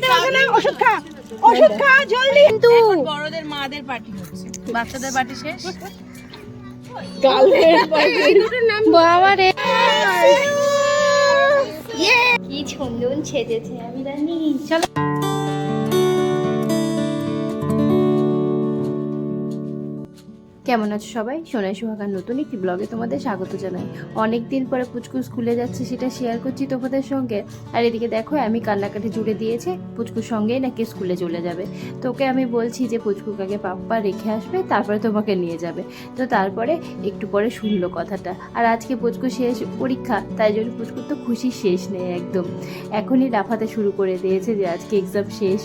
এটা হবে ওষুধ খা ওষুধ খা জলদি। কিন্তু বড়দের মাদের পার্টি হচ্ছে। বাচ্চাদের পার্টি শেষ? বাবা রে কি? ছন্দন ছেজেছে আমি জানি। কেমন আছো সবাই? সোনাই সুহাগার নতুন একটি ব্লগে তোমাদের স্বাগত জানাই। অনেক দিন পরে পুচকু স্কুলে যাচ্ছে সেটা শেয়ার করছি তোমাদের সঙ্গে। আর এদিকে দেখো আমি কান্নাকাটি জুড়ে দিয়েছে পুচকুর সঙ্গেই নাকি স্কুলে চলে যাবে। তোকে আমি বলছি যে পুচকুকাকে পাপ্পা রেখে আসবে তারপরে তোমাকে নিয়ে যাবে। তো তারপরে একটু পরে শুনলো কথাটা। আর আজকে পুচকু শেষ পরীক্ষা তাই জন্য পুচকুর তো খুশি শেষ নেই একদম। এখনই লাফাতে শুরু করে দিয়েছে যে আজকে এক্সাম শেষ।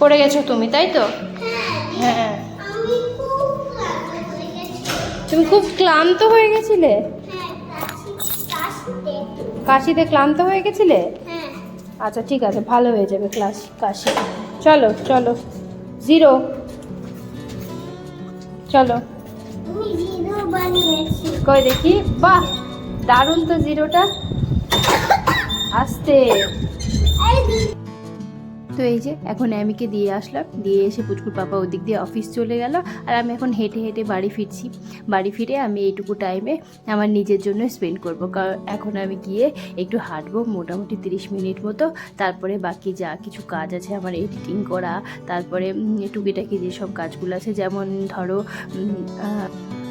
পড়ে গেছো তুমি তাই তো? হ্যাঁ তুমি খুব ক্লান্ত হয়ে গেছিলে? কাশিতে। ক্লান্ত হয়ে গেছিলে? আচ্ছা ঠিক আছে ভালো হয়ে যাবে ক্লাস কাশি। চলো চলো। জিরো। চলো। কই দেখি? বাহ দারুণ তো জিরোটা। আসতে। তো এই যে, এখন অ্যামিকে দিয়ে আসলাম। দিয়ে এসে পুচকুর পাপা ওদিক দিয়ে অফিস চলে গেল। আর আমি এখন হেঁটে হেঁটে বাড়ি ফিরছি। বাড়ি ফিরে আমি এইটুকু টাইমে আমার নিজের জন্য স্পেন্ড করব। কারণ এখন আমি গিয়ে একটু হাঁটবো, মোটামুটি তিরিশ মিনিট মতো। তারপরে বাকি যা কিছু কাজ আছে, আমার এডিটিং করা, তারপরে টুকিটাকি যেসব কাজগুলো আছে, যেমন ধরো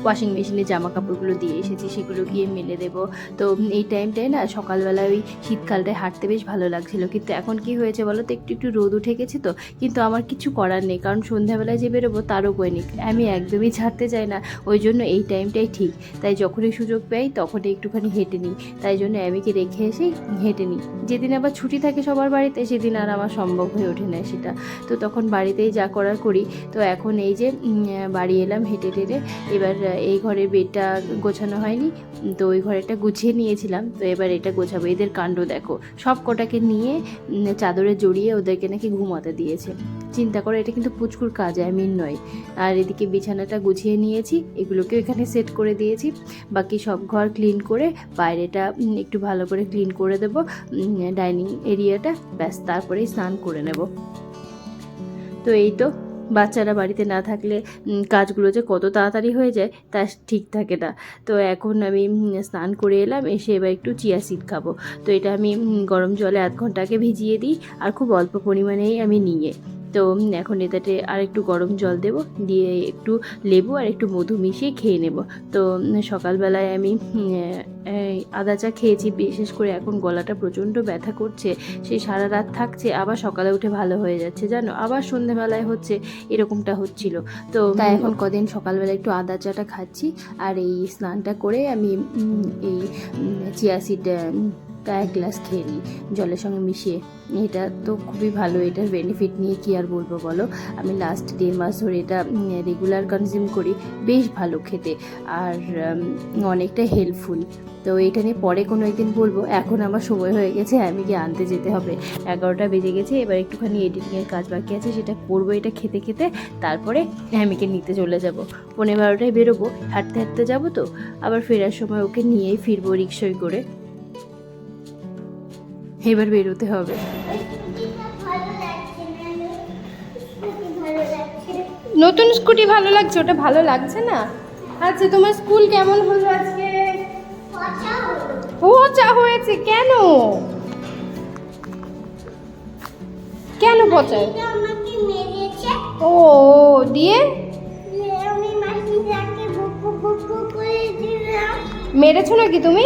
ওয়াশিং মেশিনে জামা কাপড়গুলো দিয়ে এসেছি, সেগুলো গিয়ে মেলে দেবো। তো এই টাইমটায় না সকালবেলা ওই শীতকালটায় হাঁটতে বেশ ভালো লাগছিল। কিন্তু এখন কি হয়েছে বলো তো, একটু একটু রোদ উঠে গেছে তো, কিন্তু আমার কিছু করার নেই। কারণ সন্ধ্যাবেলায় যে বেরোবো তারও নেই। আমি একদমই ছাড়তে চাই না। ওই জন্য এই টাইমটাই ঠিক। তাই যখনই সুযোগ পাই তখনই একটুখানি হেঁটে নিই। তাই জন্য অ্যামিকে রেখে এসেই হেঁটে নিই। যেদিন আবার ছুটি থাকে সবার বাড়িতে, সেদিন আর আমার সম্ভব হয়ে ওঠে না সেটা। তো তখন বাড়িতেই যা করার করি। তো এখন এই যে বাড়ি এলাম হেঁটে টেটে। এবার এই ঘরের বেডটা গোছানো হয়নি, তো ওই ঘরেরটা গুছিয়ে নিয়েছিলাম, তো এবার এটা গোছাবো। এদের কাণ্ড দেখো, সব কটাকে নিয়ে চাদরে জড়িয়ে ওদেরকে নাকি ঘুমাতে দিয়েছে। চিন্তা করো, এটা কিন্তু পুচকুর কাজ আমিন নয়। আর এদিকে বিছানাটা গুছিয়ে নিয়েছি, এগুলোকেও এখানে সেট করে দিয়েছি। বাকি সব ঘর ক্লিন করে, বাইরেটা একটু ভালো করে ক্লিন করে দেবো ডাইনিং এরিয়াটা, ব্যাস, তারপরেই স্নান করে নেব। তো এই তো বাচ্চারা বাড়িতে না থাকলে কাজগুলো যে কত তাড়াতাড়ি হয়ে যায়, তা ঠিক থাকে না। তো এখন আমি স্নান করে এলাম, এসে এবার একটু চিয়া সিড খাব। তো এটা আমি গরম জলে আধ ঘন্টাকে ভিজিয়ে দিই, আর খুব অল্প পরিমাণেই আমি নিয়ে তো এখন এটাতে আর একটু গরম জল দেব, দিয়ে একটু লেবু আর একটু মধু মিশিয়ে খেয়ে নেব। তো সকালবেলায় আমি আদা চা খেয়েছি, বিশেষ করে এখন গলাটা প্রচণ্ড ব্যথা করছে সেই সারা রাত থাকছে, আবার সকালে উঠে ভালো হয়ে যাচ্ছে, জানো? আবার সন্ধেবেলায় হচ্ছে এরকমটা হচ্ছিল। তো এখন কদিন সকালবেলা একটু আদা চাটা খাচ্ছি, আর এই স্নানটা করে আমি এই চিয়া সিড এক গ্লাস খেয়ে নিই জলের সঙ্গে মিশিয়ে এটা তো খুবই ভালো, এটার বেনিফিট নিয়ে কি আর বলব বলো? আমি লাস্ট দেড় মাস ধরে এটা রেগুলার কনজিউম করি, বেশ ভালো খেতে। আর অনেকটা হেল্পফুল তো এটা নিয়ে পরে কোনো একদিন বলব, এখন আমার সময় হয়ে গেছে, আমি গিয়ে আনতে যেতে হবে। এগারোটা বেজে গেছে, এবার একটুখানি এডিটিংয়ের কাজ বাকি আছে, সেটা করব এটা খেতে খেতে, তারপরে হ্যামিকে নিতে চলে যাব। পনেরো বারোটায় বেরোবো, হাঁটতে হাঁটতে যাব তো, আবার ফেরার সময় ওকে নিয়েই ফিরবো রিক্সায় করে। এবার বেরোতে হবে। নতুন স্কুটি ভালো লাগছে ওটা ভালো লাগছে না? আচ্ছা তোমার স্কুল কেমন হলো আজকে? ও চা হয়েছে। কেন? কেন মেরেছে ও দিয়ে? মেরেছো নাকি তুমি?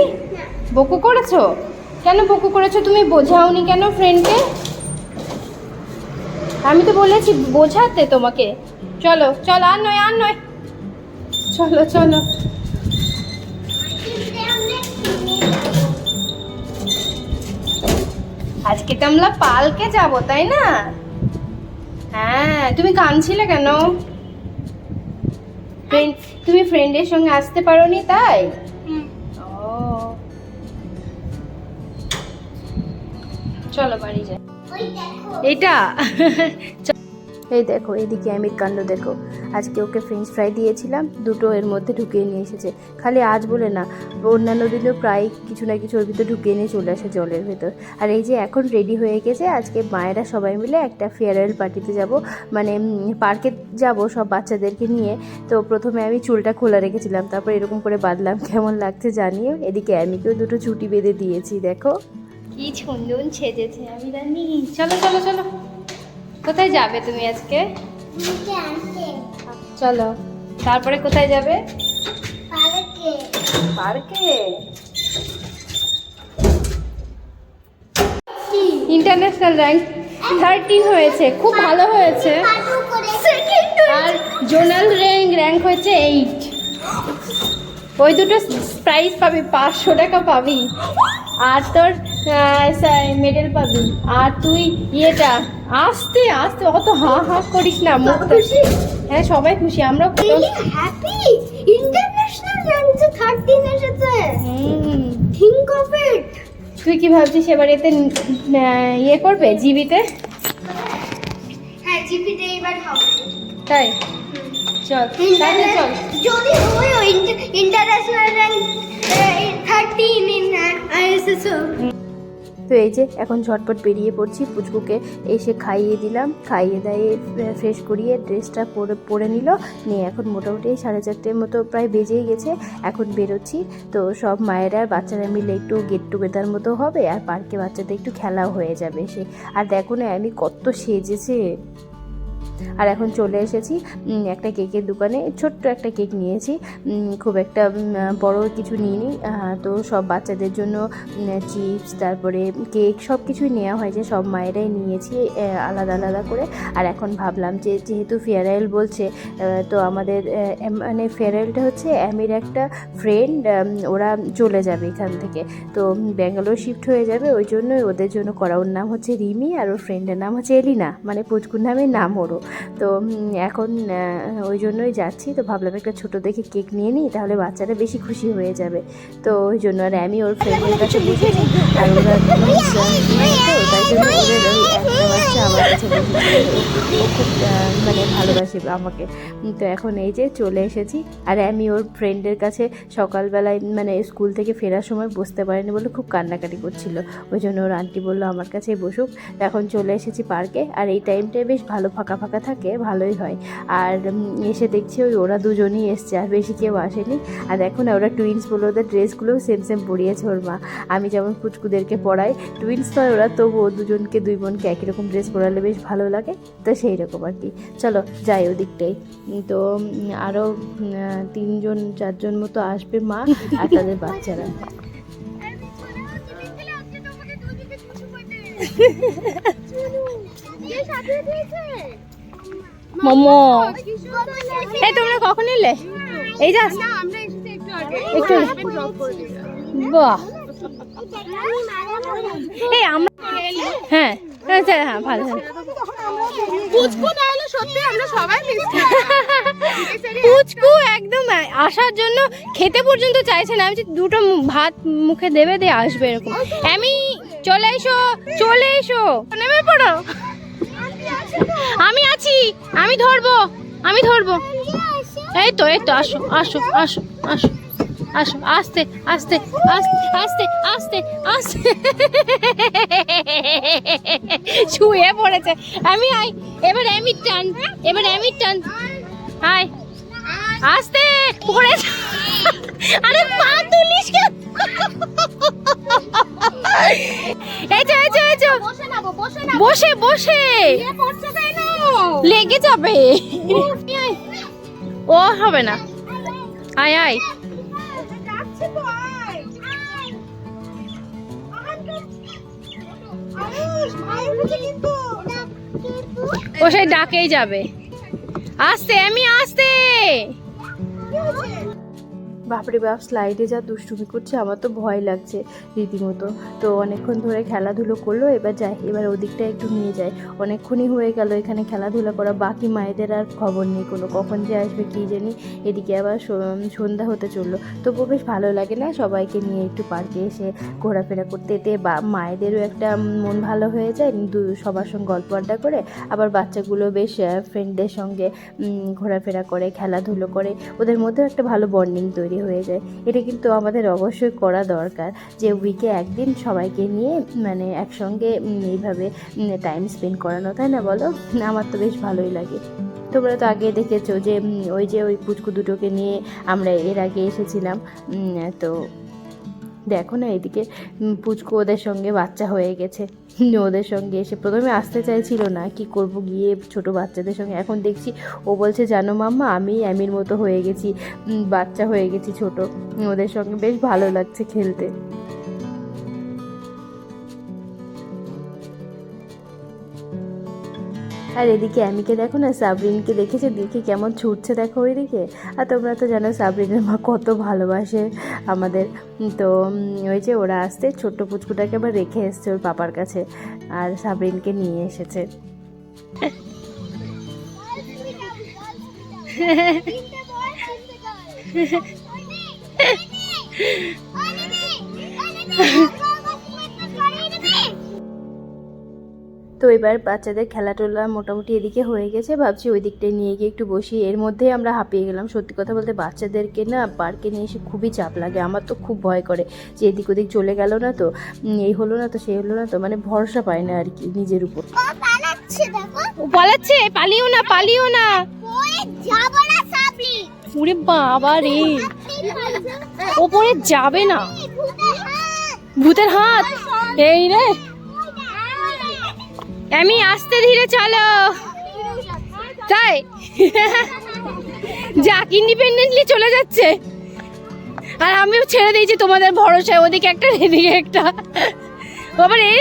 বকু করেছ? কেন বকু করেছ? তুমি বোঝাওনি কেন ফ্রেন্ডকে আমি তো বলেছি বোঝাতে তোমাকে। চলো চলো, আর নয় আর নয়। চলো চলো। আজকে তো আমরা পালকে যাব, তাই না? হ্যাঁ তুমি কাঁদছিলে কেন? তুমি ফ্রেন্ডের সঙ্গে আসতে পারো নি তাই? চলো বাড়ি যাই। এই দেখো এদিকে আমির কাণ্ড দেখো। আজকে ওকে ফ্রেঞ্চ ফ্রাই দিয়েছিলাম দুটো এর মধ্যে ঢুকিয়ে নিয়ে এসেছে। খালি আজ বলে না অন্যান্য দিনও প্রায় কিছু না কিছু ওর ভিতরে ঢুকিয়ে নিয়ে চলে আসে জলের ভেতর। আর এই যে এখন রেডি হয়ে গেছে আজকে মায়েরা সবাই মিলে একটা ফেয়ারওয়েল পার্টিতে যাব। মানে পার্কে যাব সব বাচ্চাদেরকে নিয়ে। তো প্রথমে আমি চুলটা খোলা রেখেছিলাম তারপর এরকম করে বাঁধলাম কেমন লাগছে জানিও। এদিকে আমিকেও দুটো ছুটি বেঁধে দিয়েছি দেখো। কি সুন্দর সেজেছে আমি জানি। চলো চলো চলো। কোথায় যাবে তুমি আজকে? চলো। তারপরে কোথায় যাবে? পার্কে। পার্কে? ইন্টারন্যাশনাল র্যাঙ্ক থার্টিন হয়েছে খুব ভালো হয়েছে। আর জোনাল র্যাঙ্ক র্যাঙ্ক হয়েছে এইট। ওই দুটো প্রাইজ পাবি পাঁচশো টাকা পাবি। আর তোর মেডেল পাবি। আর তুই ইয়েটা আস্তে আস্তে অত হা হা করিস না মুখ খুশি? হ্যাঁ সবাই খুশি আমরা হ্যাপি ইন্টারন্যাশনাল র্যাঙ্কে 13 এসেছে হুম। থিংক অফ ইট তুই কি ভাবছিস এবার এতে ইয়ে করবে জিবিতে? হ্যাঁ জিপিতে এবার হবে। তাই? চল তাহলে চল। যদি হয় ইন্টারন্যাশনাল র্যাঙ্ক 13 ইন আইএসএসও তো এই যে এখন ঝটপট বেরিয়ে পড়ছি পুচকুকে এসে খাইয়ে দিলাম, খাইয়ে দাইয়ে ফ্রেশ করিয়ে ড্রেসটা পরে পরে নিল, নিয়ে এখন মোটামুটি সাড়ে চারটের মতো প্রায় বেজেই গেছে, এখন বেরোচ্ছি। তো সব মায়েরা বাচ্চারা মিলে একটু গেট টুগেদার মতো হবে আর পার্কে বাচ্চাদের একটু খেলাও হয়ে যাবে সে। আর দেখো না, আমি কত সেজেছে। আর এখন চলে এসেছি একটা কেকের দোকানে। ছোট্ট একটা কেক নিয়েছি খুব একটা বড় কিছু নিইনি। তো সব বাচ্চাদের জন্য চিপস, তারপরে কেক সব কিছুই নেওয়া হয়েছে, সব মায়েরাই নিয়েছি আলাদা আলাদা করে। আর এখন ভাবলাম যে, যেহেতু ফেয়ারওয়েল বলছে তো আমাদের মানে ফেয়ারওয়েলটা হচ্ছে অ্যামির একটা ফ্রেন্ড ওরা চলে যাবে এখান থেকে। তো ব্যাঙ্গালোর শিফট হয়ে যাবে, ওই জন্যই ওদের জন্য করা ওর নাম হচ্ছে রিমি আর ওর ফ্রেন্ডের নাম হচ্ছে এলিনা। মানে পুচকুর নামে নাম ওরও। তো এখন ওই জন্যই যাচ্ছি। তো ভাবলাম একটা ছোটো দেখে কেক নিয়ে নিই, তাহলে বাচ্চারা বেশি খুশি হয়ে যাবে। তো ওই জন্য আর আমি ওর ফ্রেন্ডের কাছে বসেছি আর ওরা তো, তাই জন্য ওদের আমার কাছে ও খুব মানে ভালোবাসে আমাকে। তো এখন এই যে চলে এসেছি। আর আমি ওর ফ্রেন্ডের কাছে সকালবেলায় মানে স্কুল থেকে ফেরার সময় বসতে পারিনি বলে খুব কান্নাকাটি করছিল। ওই জন্য ওর আন্টি বলল, আমার কাছে বসুক। এখন চলে এসেছি পার্কে আর এই টাইমটায় বেশ ভালো ফাঁকা ফাঁকা থাকে, ভালোই হয়। আর এসে দেখছি ওই ওরা দুজনই এসছে, আর বেশি কেউ আসেনি। আর দেখো না ওরা টুইন্স বলে ওদের ড্রেসগুলোও সেম সেম পরিয়েছে ওর মা। আমি যেমন কুচকুদেরকে পড়াই টুইন্স নয় ওরা, তবুও দুজনকে, দুই বোনকে একই রকম ড্রেস পরালে বেশ ভালো লাগে। তো সেই রকম আর কি। চলো যাই ওদিকটাই তো আরও তিনজন চারজন মতো আসবে মা আর তাদের বাচ্চারা। মোমো। এই তোমরা কখন এলে? এই যা। একটু বাহ। এই আমরা হ্যাঁ। হ্যাঁ ভালো ভালো। পুচকু সত্যি আমরা সবাই মিস একদম আসার জন্য খেতে পর্যন্ত চাইছে না। আমি দুটো ভাত মুখে দেবে দিয়ে আসবে এরকম। আমি চলে এসো চলে এসো। নেমে পড়ো। আমি আছি আমি ধরবো আমি ধরবো। এই তো এই তো আসো আসো আসো আসো। আসো আস্তে আস্তে আস্তে আস্তে আস্তে আস্তে। শুয়ে পড়েছে। আমি আই এবার আমি টান এবার আমি টান। হাই আস্তে পড়ে আরে পা তুলিস কেন? এই যে এই যে এই যে। বসে বসে না বসে বসে। পড়ছে তাই না? লেগে যাবে। ও হবে না। আয় আয়। যাচ্ছে তো আয়। ও সেই ডাকেই যাবে। আসতে আমি আস্তে। বাপরে বাপ স্লাইডে যা দুষ্টুমি করছে, আমার তো ভয় লাগছে রীতিমতো। তো অনেকক্ষণ ধরে খেলাধুলো করল, এবার যাই, এবার ওদিকটা একটু নিয়ে যায় অনেকক্ষণই হয়ে গেল এখানে খেলাধুলা করা, বাকি মায়েদের আর খবর নেই কোনো, কখন যে আসবে কী জানি, এদিকে আবার সন্ধ্যা হতে চলল। তবুও বেশ ভালো লাগে না সবাইকে নিয়ে একটু পার্কে এসে ঘোরাফেরা করতে, এতে বা, মায়েদেরও একটা মন ভালো হয়ে যায়, দু, সবার সঙ্গে গল্প আড্ডা করে, আবার বাচ্চাগুলো বেশ ফ্রেন্ডদের সঙ্গে ঘোরাফেরা করে, খেলাধুলো করে, ওদের মধ্যেও একটা ভালো বন্ডিং তৈরি হয়ে যায়। এটা কিন্তু আমাদের অবশ্যই করা দরকার যে উইকে একদিন সবাইকে নিয়ে মানে একসঙ্গে এইভাবে টাইম স্পেন্ড করানো, তাই না বলো? আমার তো বেশ ভালোই লাগে। তোমরা তো আগে দেখেছ যে ওই যে ওই পুচকু দুটোকে নিয়ে আমরা এর আগে এসেছিলাম তো দেখো না এদিকে পুচকো ওদের সঙ্গে বাচ্চা হয়ে গেছে। ওদের সঙ্গে এসে প্রথমে আসতে চাইছিল না, কি করব গিয়ে ছোট বাচ্চাদের সঙ্গে। এখন দেখছি ও বলছে, জানো মাম্মা, আমি অ্যামির মতো হয়ে গেছি বাচ্চা হয়ে গেছি ছোট। ওদের সঙ্গে বেশ ভালো লাগছে খেলতে। আর এদিকে অ্যামিকে দেখো না সাবরিনকে দেখেছে দেখে কেমন ছুটছে দেখো ওইদিকে আর তোমরা তো জানো সাবরিনের মা কত ভালোবাসে আমাদের তো ওই যে ওরা আসতে ছোট্ট পুচকুটাকে আবার রেখে এসছে ওর পাপার কাছে আর সাবরিনকে নিয়ে এসেছে তো এবার বাচ্চাদের খেলা টোলা মোটামুটি এদিকে হয়ে গেছে। ভাবছি ওই দিকটায় নিয়ে গিয়ে একটু বসি। এর মধ্যেই আমরা হাঁপিয়ে গেলাম। সত্যি কথা বলতে বাচ্চাদেরকে না পার্কে নিয়ে এসে খুবই চাপ লাগে। আমার তো খুব ভয় করে যে এদিক ওদিক চলে গেল না তো এই হলো না তো সেই হলো না তো মানে ভরসা পায় না আর কি নিজের উপর। ও পালাচ্ছে দেখো। পালিও না পালিও না। ওই যাব না ওরে বাবা রে। ওপরে যাবে না। ভূতের হাত। এই রে। আমি আস্তে ধীরে চলো। তাই? যাক ইন্ডিপেন্ডেন্টলি চলে যাচ্ছে। আর আমিও ছেড়ে দিয়েছি তোমাদের ভরসায়। ওদিকে একটা, এদিকে একটা। বাবা রে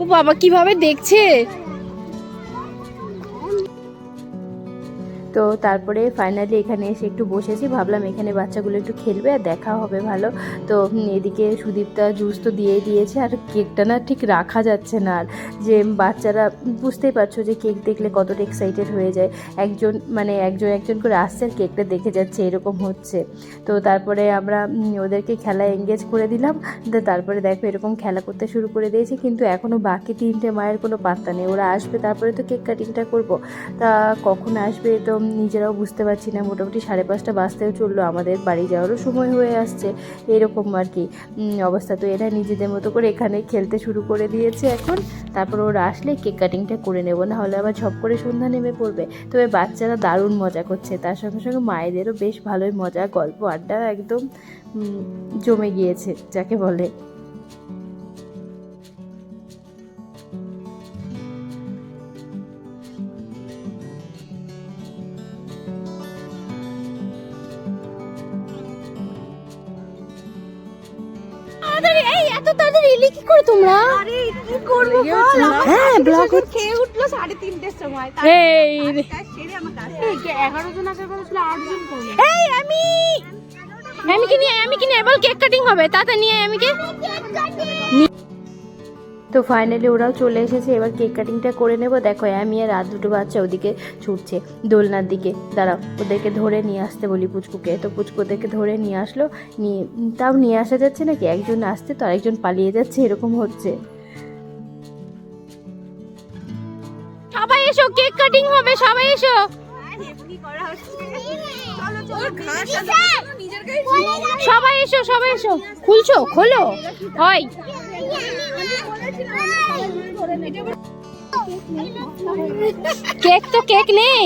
ও বাবা, কীভাবে দেখছে? তো তারপরে ফাইনালি এখানে এসে একটু বসেছি, ভাবলাম এখানে বাচ্চাগুলো একটু খেলবে আর দেখা হবে ভালো। তো এদিকে সুদীপটা জুস তো দিয়েই দিয়েছে আর কেকটা না ঠিক রাখা যাচ্ছে না আর। যে বাচ্চারা, বুঝতেই পারছ যে কেক দেখলে কতটা এক্সাইটেড হয়ে যায়। একজন মানে একজন একজন করে আসছে আর কেকটা দেখে যাচ্ছে, এরকম হচ্ছে। তো তারপরে আমরা ওদেরকে খেলায় এঙ্গেজ করে দিলাম। তারপরে দেখো এরকম খেলা করতে শুরু করে দিয়েছি, কিন্তু এখনও বাকি তিনটে মায়ের কোনো পাত্তা নেই। ওরা আসবে, তারপরে তো কেক কাটিংটা করব। তা কখন আসবে তো নিজেরাও বুঝতে পারছি না। মোটামুটি সাড়ে পাঁচটা বাজতেও চলল, আমাদের বাড়ি যাওয়ারও সময় হয়ে আসছে। এরকম আর কি। অবস্থা তো এরা নিজেদের মতো করে এখানে খেলতে শুরু করে দিয়েছে এখন। তারপর ওরা আসলে কেক কাটিংটা করে নেব না হলে আবার ঝপ করে সন্ধ্যা নেমে পড়বে। তবে বাচ্চারা দারুণ মজা করছে। তার সঙ্গে সঙ্গে মায়েদেরও বেশ ভালোই মজা, গল্প, আড্ডা একদম জমে গিয়েছে, যাকে বলে। এই এত তাড়াতাড়ি এলি কি করে তোমরা? কি করব হ্যাঁ ব্লগ খেয়ে উঠল সাড়ে তিনটের সময় এই রে। এগারো জন আসার কথা ছিল আট জন করবে এই আমি! আমি কি নিয়ে আমি কি নিয়ে বল কেক কাটিং হবে তাতে নিয়ে আমি কি তো ফাইনালি ওরাও চলে এসেছে, এবার কেক কাটিংটা করে নেব। দেখো, আমি আর রাত দুটো বাচ্চা ওদিকে ছুটছে দোলনার দিকে। দাঁড়াও, ওদেরকে ধরে নিয়ে আসতে বলি পুচকুকে। তো পুচকু ওদেরকে ধরে নিয়ে আসলো, নিয়ে তাও নিয়ে আসা যাচ্ছে নাকি? একজন আসতে তো আরেকজন পালিয়ে যাচ্ছে, এরকম হচ্ছে। সবাই এসো কেক কাটিং হবে, সবাই এসো। সবাই এসো সবাই এসো। খুলছো? খোলো? হয়। কেক তো কেক নেই।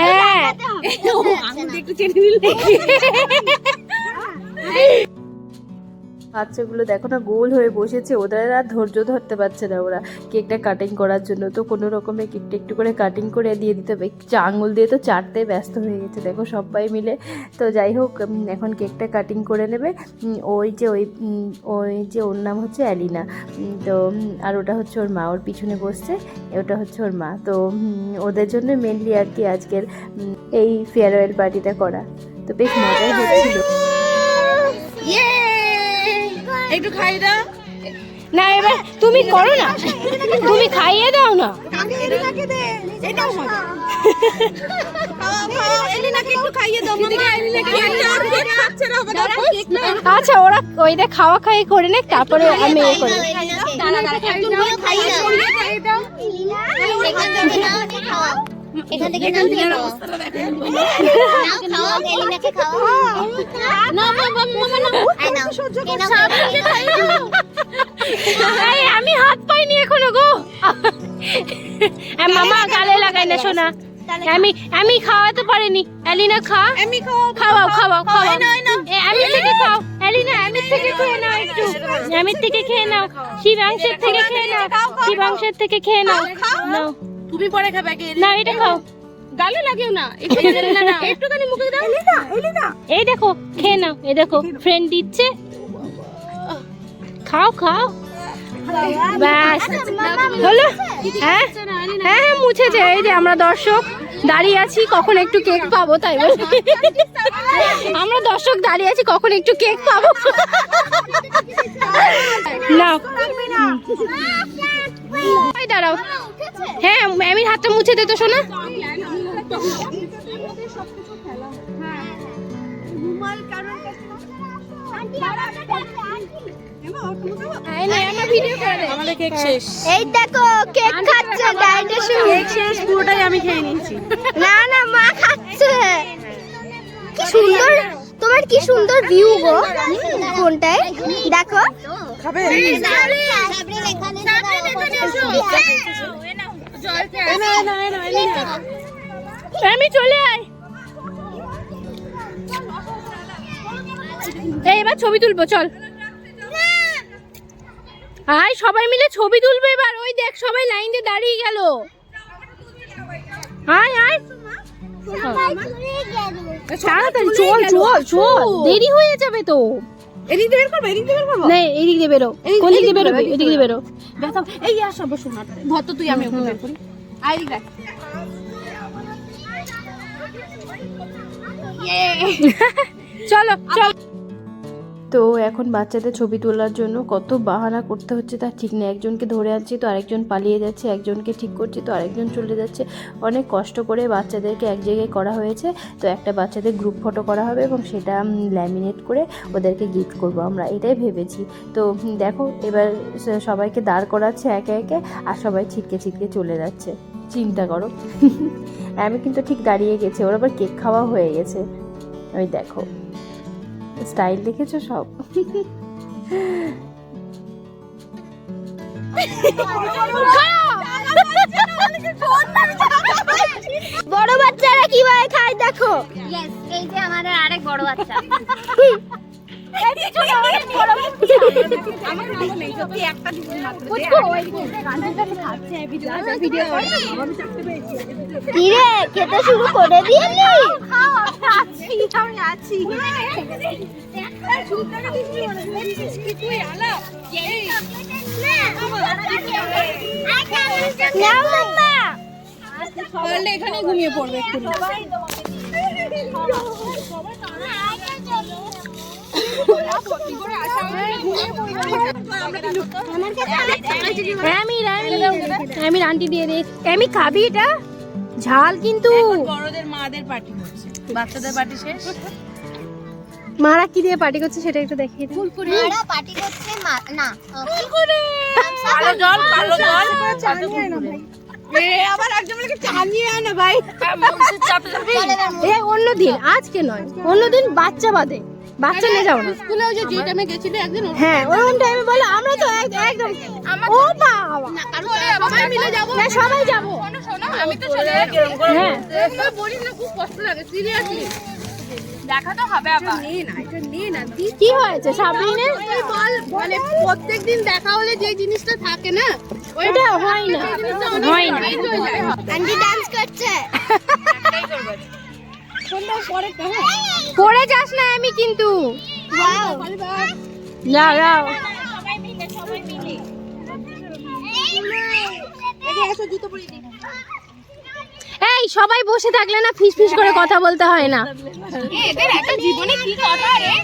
হ্যাঁ বাচ্চাগুলো দেখো না গোল হয়ে বসেছে, ওদের আর ধৈর্য ধরতে পারছে না ওরা। কেকটা কাটিং করার জন্য তো কোনো রকমে কেকটা একটু করে কাটিং করে দিয়ে দিতে হবে। আঙুল দিয়ে তো চাটতে ব্যস্ত হয়ে গেছে, দেখো সবাই মিলে। তো যাই হোক এখন কেকটা কাটিং করে নেবে। ওই যে ওই ওই যে ওর নাম হচ্ছে অ্যালিনা। তো আর ওটা হচ্ছে ওর মা, ওর পিছনে বসছে, ওটা হচ্ছে ওর মা। তো ওদের জন্য মেনলি আর কি আজকের এই ফেয়ারওয়েল পার্টিটা করা। তো বেশ মজাই হচ্ছিল। একটু খাই দাও না এবার তুমি করো না তুমি খাইয়ে দাও না না। আচ্ছা ওরা ওইটা খাওয়া খাই করে নে তারপরে আমি এ করি। এখান থেকে। এখান এলিনাকে নাও, এ নাও। এই, আমি হাত পাইনি এখনও গো। মামা গালে লাগাই না শোনা। আমি আমি খাওয়াতে পারিনি। এলিনা খা। আমি খাওয়াও খাওয়াও খাওয়াও। আমি থেকে খাও। এলিনা আমি থেকে খেয়ে নাও একটু। আমি থেকে খেয়ে নাও। শিবাংশের থেকে খেয়ে নাও। শিবাংশের থেকে খেয়ে নাও। নাও। তুমি পরে খাবে না এটা খাও। গালে লাগেও না। একটুখানি মুখে দাও। এই দেখো খেয়ে নাও এই দেখো ফ্রেন্ড দিচ্ছে। খাও খাও। ব্যাস। হলো? হ্যাঁ? হ্যাঁ হ্যাঁ মুছেছে। এই যে আমরা দর্শক দাঁড়িয়ে আছি কখন একটু কেক পাবো তাই বলে। আমরা দর্শক দাঁড়িয়ে আছি কখন একটু কেক পাবো। নাও। এই দাঁড়াও। হ্যাঁ ম্যামির হাতটা মুছে দে তো শোনা এই দেখো কেক খাচ্ছে ডাইটে কেক শেষ পুরোটাই আমি খেয়ে নিয়েছি। না না মা খাচ্ছে। কি সুন্দর তোমার কি সুন্দর ভিউ গো কোনটায় দেখো। খাবে? আমি চলে আয়। এই এবার ছবি তুলবো চল। আয় সবাই মিলে ছবি তুলবে এবার। ওই দেখ সবাই লাইন দিয়ে দাঁড়িয়ে গেল। আয় আয়। তাড়াতাড়ি চল চল চল। দেরি হয়ে যাবে তো। এদিক দিয়ে বের করব এদিক দিয়ে বের করব? নে এদিক দিয়ে বেরো। কোন দিক দিয়ে বেরোবি? এদিক দিয়ে বেরো। ব্যথা এই আসো বসো না ধর তো তুই আমি ওকে বের করি। আয় এদিক চলো, চল। তো এখন বাচ্চাদের ছবি তোলার জন্য কত বাহানা করতে হচ্ছে তার ঠিক নেই। একজনকে ধরে আনছি তো আরেকজন পালিয়ে যাচ্ছে, একজনকে ঠিক করছি তো আরেকজন চলে যাচ্ছে। অনেক কষ্ট করে বাচ্চাদেরকে এক জায়গায় করা হয়েছে। তো একটা বাচ্চাদের গ্রুপ ফটো করা হবে এবং সেটা ল্যামিনেট করে ওদেরকে গিফট করব। আমরা এটাই ভেবেছি। তো দেখো, এবার সবাইকে দাঁড় করাচ্ছে একে একে আর সবাই ছিটকে ছিটকে চলে যাচ্ছে। চিন্তা করো। আমি কিন্তু ঠিক দাঁড়িয়ে গেছি ওর আবার কেক খাওয়া হয়ে গেছে। ওই দেখো স্টাইল দেখেছ সব? বড় বাচ্চারা কীভাবে খায় দেখো। এই যে আমাদের আরেক বড় বাচ্চা। কি রে খেতে শুরু করে নাও মাম্মা পারলে ঘুমিয়ে পড়বে একটু আমির আমির আমির আন্টি দিয়ে দে। আমি খাবি এটা? ঝাল কিন্তু। বড়দের মাদের পার্টি হচ্ছে। বাচ্চাদের পার্টি শেষ? মারা কি দিয়ে পার্টি করছে সেটা একটু দেখিয়ে দাও মারা পার্টি করছে না কালো জল কালো জল। এ আবার ভাই? এ অন্য দিন আজকে নয় অন্য দিন বাচ্চা বাদে। বাচ্চা নিয়ে যাও না। স্কুলেও যে যে টাইমে গেছিলে একদিন হ্যাঁ ওরকম টাইমে বলো আমরা তো একদম ও বাবা। সবাই মিলে যাব। না সবাই যাব। আমি তো চলে যাচ্ছি হ্যাঁ। বলিস না খুব কষ্ট লাগে সিরিয়াসলি দেখা তো হবে আবার। নে না এটা নে না কি হয়েছে সাবরিনের বল মানে প্রত্যেকদিন দেখা হলে যে জিনিসটা থাকে না ওইটা হয় না। হয় না। আন্টি ডান্স করছে। পরে পড়ে যাস না আমি কিন্তু। যাও যাও এই সবাই বসে থাকলে না ফিস ফিস করে কথা বলতে হয় না। এদের একটা জীবনে কি কথা রে?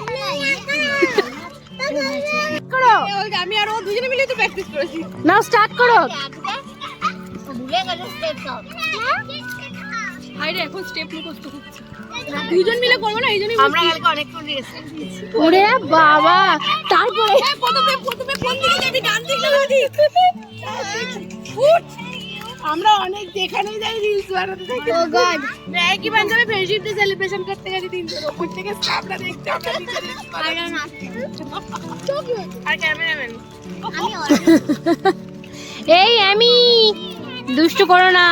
করো। আমি আর ও দুজনে মিলে তো প্র্যাকটিস করেছি। নাও স্টার্ট করো। ভুলে গেল স্টেপ সব। হাইরে এখন স্টেপ মুখস্থ করছি। দুজন মিলে করব না এই আমরা কালকে অনেকক্ষণ রেস্ট ওরে বাবা তারপরে প্রথমে প্রথমে কোন দিকে যাবি? ডান দিক না বাম আমরা অনেক যেখানেই যাই রিলস বানাতে থাকি। ও গড একই বান্ধবে ফ্রেন্ডশিপ ডে সেলিব্রেশন করতে গেছি তিনজন। থেকে স্টাফরা দেখতে আমরা নিচে। আর ক্যামেরাম্যান আমি এই আমি দুষ্টু করো না।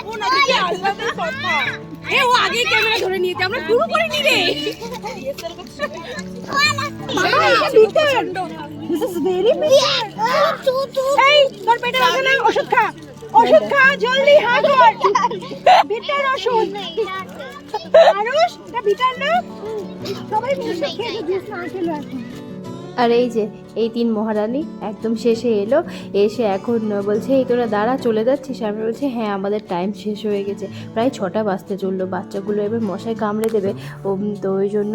খাব না দেখি আল্লাহর কথা এ ও আগেই ক্যামেরা ধরে নিয়েছে আমরা শুরু করে নি রে এই তোর পেটে আছে না ওষুধ খা। ওষুধ খা জলদি হা কর ভিটার ওষুধ। আরুষ এটা ভিটার না? সবাই মিলে খেয়ে দিস না খেলো এখন। আর এই যে এই তিন মহারানী একদম শেষে এলো এসে এখন বলছে এই তোরা দাঁড়া চলে যাচ্ছিস? আমি বলছি হ্যাঁ আমাদের টাইম শেষ হয়ে গেছে। প্রায় ছটা বাজতে চলল বাচ্চাগুলো এবার মশায় কামড়ে দেবে। ও তো ওই জন্য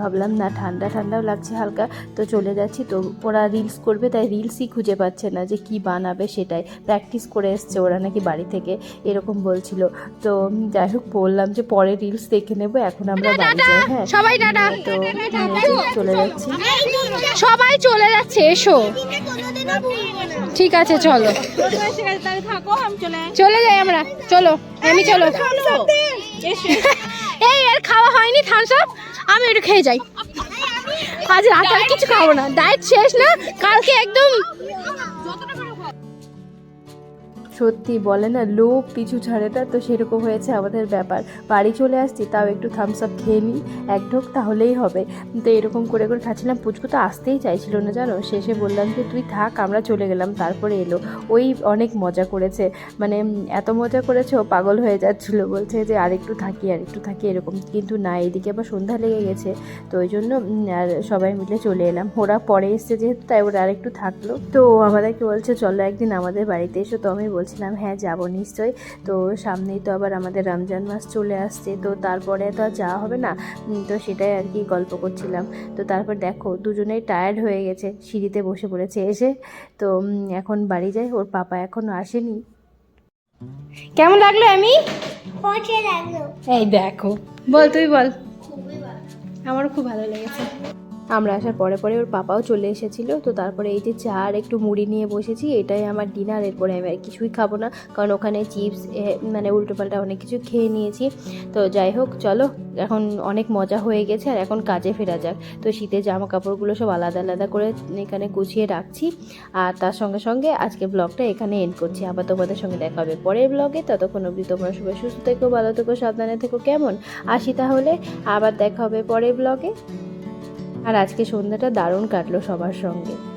ভাবলাম না ঠান্ডা ঠান্ডাও লাগছে হালকা তো চলে যাচ্ছি। তো ওরা রিলস করবে তাই রিলসই খুঁজে পাচ্ছে না যে কি বানাবে সেটাই। প্র্যাকটিস করে এসছে ওরা নাকি বাড়ি থেকে এরকম বলছিল। তো যাই হোক বললাম যে পরে রিলস দেখে নেব এখন আমরা বাড়ি যাই হ্যাঁ? সবাই তো চলে যাচ্ছি। সবাই চলে যাচ্ছে, এসো। ঠিক আছে, চলে। চলে যাই আমরা, চলো, আমি চলো। এই এর খাওয়া হয়নি থামস আমি একটু খেয়ে যাই। আজ রাত আর কিছু খাব না ডায়েট শেষ না, কালকে একদম সত্যি বলে না লোক পিছু ছাড়ে না, তো সেরকম হয়েছে আমাদের ব্যাপার। বাড়ি চলে আসছি, তাও একটু থামস আপ খেয়ে নিই, এক ঢোক তাহলেই হবে। তো এরকম করে করে খাচ্ছিলাম, পুচকু তো আসতেই চাইছিল না, জানো? শেষে বললাম যে, তুই থাক, আমরা চলে গেলাম, তারপরে এলো। ওই অনেক মজা করেছে মানে এত মজা করেছে, ও পাগল হয়ে যাচ্ছিল, বলছে যে আর একটু থাকি আর একটু থাকি, এরকম কিন্তু না, এদিকে আবার সন্ধ্যা লেগে গেছে। তো ওই জন্য আর সবাই মিলে চলে এলাম। ওরা পরে এসছে যেহেতু, তাই ওরা আর একটু থাকল। তো আমাদেরকে বলছে, চলো একদিন আমাদের বাড়িতে এসো। তো আমি বলছিলাম হ্যাঁ যাব নিশ্চয়ই। তো সামনেই তো আবার আমাদের রমজান মাস চলে আসছে তো তারপরে তো আর যাওয়া হবে না। তো সেটাই আর কি গল্প করছিলাম। তো তারপর দেখো দুজনেই টায়ার্ড হয়ে গেছে সিঁড়িতে বসে পড়েছে এসে। তো এখন বাড়ি যাই ওর পাপা এখনও আসেনি। কেমন লাগল আমি এই দেখো বল তুই বল। আমারও খুব ভালো লেগেছে। আমরা আসার পরে পরে ওর পাপাও চলে এসেছিল, তো তারপরে এই যে চা আর একটু মুড়ি নিয়ে বসেছি, এটাই আমার ডিনার এরপরে আমি আর কিছুই খাব না, কারণ ওখানে চিপস মানে উল্টোপাল্টা অনেক কিছু খেয়ে নিয়েছি। তো যাই হোক, চলো, এখন অনেক মজা হয়ে গেছে আর এখন কাজে ফেরা যাক। তো শীতের জামা কাপড়গুলো সব আলাদা আলাদা করে এখানে গুছিয়ে রাখছি, আর তার সঙ্গে সঙ্গে আজকে ব্লগটা এখানে এন্ড করছি। আবার তোমাদের সঙ্গে দেখা হবে পরের ব্লগে ততক্ষণ অবধি তোমরা সবাই সুস্থ থেকো, ভালো থেকো, সাবধানে থেকো, কেমন? আসি তাহলে, আবার দেখা হবে পরের ব্লগে আর আজকে সন্ধ্যাটা দারুণ কাটলো সবার সঙ্গে।